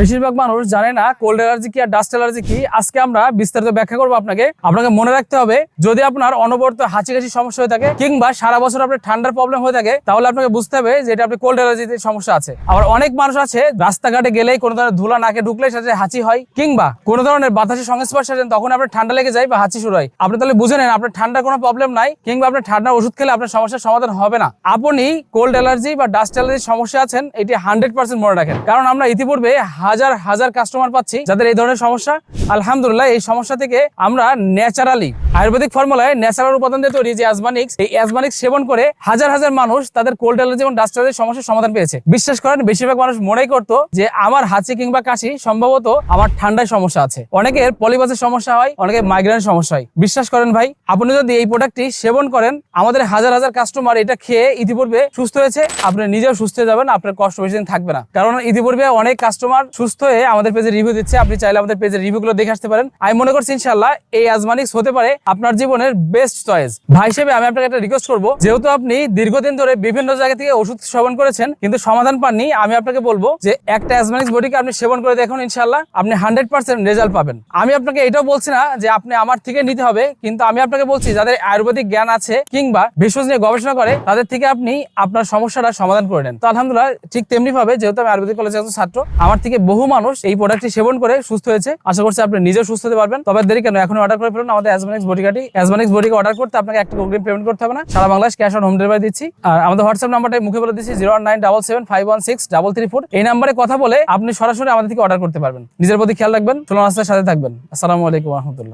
বেশিরভাগ মানুষ জানে না কোল্ড অ্যালার্জি কি আর ডাস্ট অ্যালার্জি কি। আজকে আমরা বিস্তারিত ব্যাখ্যা করব আপনাকে। আপনাকে মনে রাখতে হবে, যদি আপনার অনবরত হাঁচি কাশি সমস্যা হয়ে থাকে, কিংবা সারা বছর আপনার ঠান্ডার প্রবলেম হয়ে থাকে, তাহলে আপনাকে বুঝতে হবে যে এটা আপনি কোল্ড অ্যালার্জিতে সমস্যা আছে। আবার অনেক মানুষ আছে, রাস্তাঘাটে গেলেই কোনো ধরনের ধুলা নাকে ঢুকলে সাথে হাঁচি হয়, কিংবা কোনো ধরনের বাতাসের সংস্পর্শে আসেন, তখন আপনার ঠান্ডা লেগে যায় বা হাঁচি শুরু হয়। আপনি তাহলে বুঝে নেন, আপনার ঠান্ডার কোনো প্রবলেম নাই, কিংবা আপনার ঠান্ডার ওষুধ খেলে আপনার সমস্যার সমাধান হবে না। আপনি কোল্ড অ্যালার্জি বা ডাস্ট অ্যালার্জির সমস্যা আছেন, এটি হান্ড্রেড পার্সেন্ট মনে রাখেন। কারণ আমরা ইতিপূর্বে হাজার হাজার কাস্টমার পাচ্ছি। যাদের এই ধরনের সমস্যা আলহামদুলিল্লাহ, এই সমস্যা থেকে আমরা ন্যাচারালি আয়ুর্বেদিক ফর্মুলায় ন্যাচারাল উপাদান দিয়ে তৈরি যে অ্যাজমানিক্স এই অ্যাজমানিক্স সেবন করে হাজার হাজার মানুষ তাদের কোল্ড অ্যালার্জি এবং ডাস্ট অ্যালার্জির সমস্যার সমাধান পেয়েছে। বিশ্বাস করেন, বেশিরভাগ মানুষ মনেই করতো যে আমার হাঁচি কিংবা কাশি সম্ভবত আমার ঠান্ডায় সমস্যা আছে। অনেকের পলিবাসের সমস্যা হয়, অনেকের মাইগ্রেনের সমস্যা হয়। বিশ্বাস করেন ভাই, আপনি যদি এই প্রোডাক্টটি সেবন করেন, আমাদের হাজার হাজার কাস্টমার এটা খেয়ে ইতিপূর্বে সুস্থ হয়েছে, আপনি নিজেও সুস্থ হয়ে যাবেন, আপনার কষ্ট বেশি দিন থাকবে না। কারণ ইতিপূর্বে অনেক কাস্টমার সুস্থ হয়ে আমাদের পেজে রিভিউ দিচ্ছে, আপনি চাইলে আমাদের পেজের রিভিউ গুলো দেখে আসতে পারেন। আমি মনে করছি ইনশাল্লাহ এই আজমানিক্স হতে পারে আপনার জীবনের বেস্ট চয়েস ভাই হিসেবে আমি আপনাকে একটা রিকোয়েস্ট করব। যেহেতু আপনি দীর্ঘদিন ধরে বিভিন্ন জায়গা থেকে ওষুধ সেবন করেছেন, কিন্তু সমাধান পাননি। আমি আপনাকে বলব যে একটা অ্যাজমানিক্স বডিকে আপনি সেবন করে দেখুন ইনশাল্লাহ আপনি হান্ড্রেড পার্সেন্ট রেজাল্ট পাবেন। আমি আপনাকে এটাও বলছি না যে আপনি আমার থেকে নিতে হবে, কিন্তু আমি আপনাকে বলছি যাদের আয়ুর্বেদিক জ্ঞান আছে কিংবা ভেষজ নিয়ে গবেষণা করে, তাদের থেকে আপনি আপনার সমস্যাটা সমাধান করে নেন। তো আলহামদুলিল্লাহ ঠিক তেমনি ভাবে যেহেতু আমি আয়ুর্বেদিক কলেজের ছাত্র, আমার থেকে বহু মানুষ এই প্রোডাক্টটি সেবন করে সুস্থ হয়েছে। আশা করছি আপনি নিজেও সুস্থ হতে পারবেন। তবে দেরি কেন? এখন অর্ডার করে ফেলুন। আমাদের অ্যাজমানিক্স বডিকাটি অ্যাজমানিক্স বডিকে অর্ডার করতে আপনাকে একটা অগ্রিম পেমেন্ট করতে হবে না। সারা Bangladesh cash on home delivery দিচ্ছি। আর আমাদের হোয়াটসঅ্যাপ নাম্বারটা মুখে বলে দিচ্ছি zero nine double seven five one six double three four এই নাম্বারে কথা বলে আপনি সরাসরি আমাদের থেকে অর্ডার করতে পারবেন। নিজের প্রতি খেয়াল রাখবেন। চলুন রাস্তার সাথে থাকবেন। আসসালামু আলাইকুম রহমতুল্লাহ।